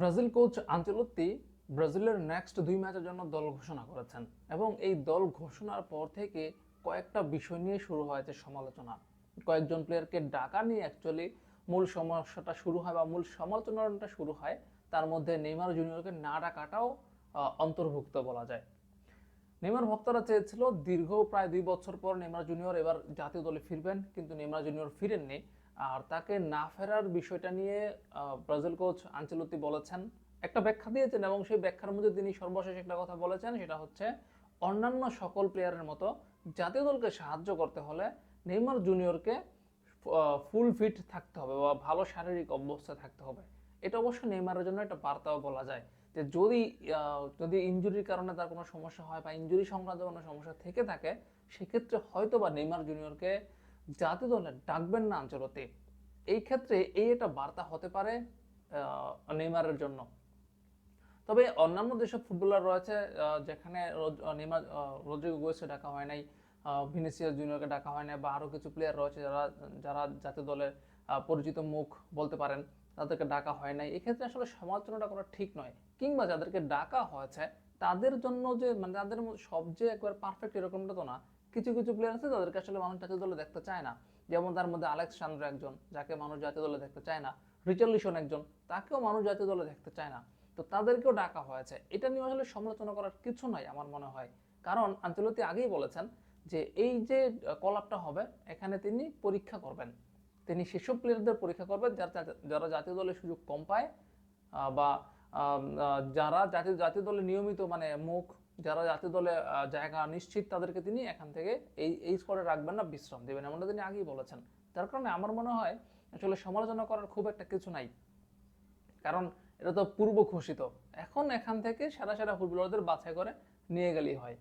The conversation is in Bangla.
ব্রাজিল কোচ আঞ্চলত্তি ব্রাজিলের নেক্সট দুই ম্যাচের জন্য দল ঘোষণা করেছেন এবং এই দল ঘোষণার পর থেকে কয়েকটা বিষয় নিয়ে শুরু হয়েছে সমালোচনা। কয়েকজন প্লেয়ারকে ডাকা নিয়ে অ্যাকচুয়ালি মূল সমস্যাটা শুরু হয় বা মূল সমালোচনাটা শুরু হয়, তার মধ্যে নেইমার জুনিয়রকে না ডাকাটাও অন্তর্ভুক্ত বলা যায়। নেইমার ভক্তরা চেয়েছিল দীর্ঘ প্রায় দুই বছর পর নেইমার জুনিয়র এবার জাতীয় দলে ফিরবেন, কিন্তু নেইমার জুনিয়র ফিরেননি। আর তাকে না ফেরার বিষয়টা নিয়ে ব্রাজিল কোচ আঞ্চলতি বলেছেন। একটা ব্যাখ্যা দিয়েছেন এবং সেই ব্যাখ্যার মধ্যে তিনি সর্বশেষ একটা কথা বলেছেন, সেটা হচ্ছে অন্যান্য সকল প্লেয়ারের মতো জাতীয় দলকে সাহায্য করতে হলে নেইমার জুনিয়রকে ফুল ফিট থাকতে হবে বা ভালো শারীরিক অবস্থা থাকতে হবে। এটা অবশ্য নেইমারের জন্য একটা বার্তাও বলা যায় যে যদি যদি ইনজুরির কারণে তার কোনো সমস্যা হয় বা ইনজুরি সংক্রান্ত কোনো সমস্যা থেকে থাকে, সেক্ষেত্রে হয়তো বা নেইমার জুনিয়রকে জাতীয় দলে ডাকবেন না আঞ্চলতে। এই ক্ষেত্রে এই একটা বার্তা হতে পারে নেইমারের জন্য। তবে অন্যান্য যেসব ফুটবলার রয়েছে যেখানে নেইমার রোদ্রিগো গোয়েসকে ডাকা হয় নাই ভিনিসিয়াস জুনিয়রকে ডাকা হয় নাই, বা আরও কিছু প্লেয়ার রয়েছে যারা যারা জাতীয় দলের পরিচিত মুখ বলতে পারেন, তাদেরকে ডাকা হয় নাই। এক্ষেত্রে আসলে সমালোচনাটা করা ঠিক নয়। কিংবা যাদেরকে ডাকা হয়েছে, তাদের জন্য যে মানে তাদের সব যে একবার পারফেক্ট এরকমটা তো না কিছু কিছু প্লেয়ার আছে তাদেরকে আসলে মানুষ জাতীয় দলে দেখতে চায় না। যেমন তার মধ্যে আলেক্স চান্দ্র একজন, যাকে মানুষ জাতীয় দলে দেখতে চায় না। রিচার্লিসন একজন, তাকেও মানুষ জাতীয় দলে দেখতে চায় না। তো তাদেরকেও ডাকা হয়েছে। এটা নিয়ে আসলে সমালোচনা করার কিছু নাই আমার মনে হয়। কারণ আঞ্চলতি আগেই বলেছেন যে এই যে কলাপটা হবে, এখানে তিনি পরীক্ষা করবেন। তিনি সেসব প্লেয়ারদের পরীক্ষা করবেন যারা যারা জাতীয় দলে সুযোগ কম পায় বা যারা জাতীয় জাতীয় দলে নিয়মিত মানে মুখ যারা জাতীয় দলে জায়গা নিশ্চিত তাদেরকে তিনি এখান থেকে এই এই স্পটে রাখবেন না, বিশ্রাম দেবেন। এমনটা তিনি আগেই বলেছেন। যার কারণে আমার মনে হয় আসলে সমালোচনা করার খুব একটা কিছু নাই। কারণ এটা তো পূর্ব ঘোষিত এখন এখান থেকে সেরা সেরা ফুটবলারদের বাছাই করে নিয়ে গেলেই হয়।